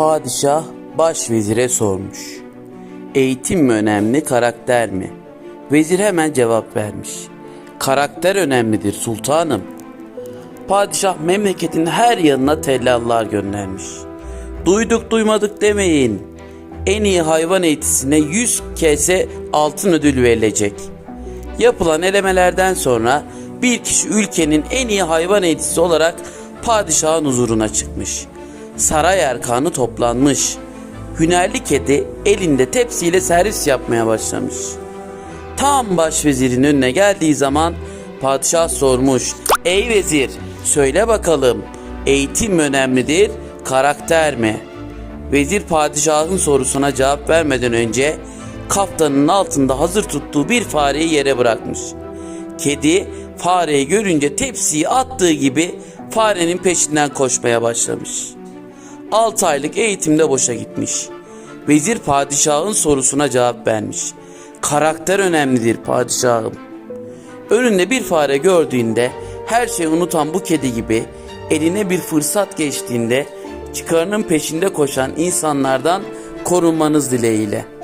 Padişah başvezire sormuş. Eğitim mi önemli, karakter mi? Vezir hemen cevap vermiş. Karakter önemlidir sultanım. Padişah memleketin her yanına tellallar göndermiş. Duyduk duymadık demeyin. En iyi hayvan eğitisine 100 kese altın ödül verilecek. Yapılan elemelerden sonra bir kişi ülkenin en iyi hayvan eğitisi olarak padişahın huzuruna çıkmış. Saray erkanı toplanmış. Hünerli kedi elinde tepsiyle servis yapmaya başlamış. Tam başvezirin önüne geldiği zaman padişah sormuş. Ey vezir söyle bakalım eğitim önemlidir karakter mi? Vezir padişahın sorusuna cevap vermeden önce kaftanın altında hazır tuttuğu bir fareyi yere bırakmış. Kedi fareyi görünce tepsiyi attığı gibi farenin peşinden koşmaya başlamış. 6 aylık eğitimde boşa gitmiş. Vezir padişahın sorusuna cevap vermiş. Karakter önemlidir padişahım. Önünde bir fare gördüğünde her şeyi unutan bu kedi gibi eline bir fırsat geçtiğinde çıkarının peşinde koşan insanlardan korunmanız dileğiyle.''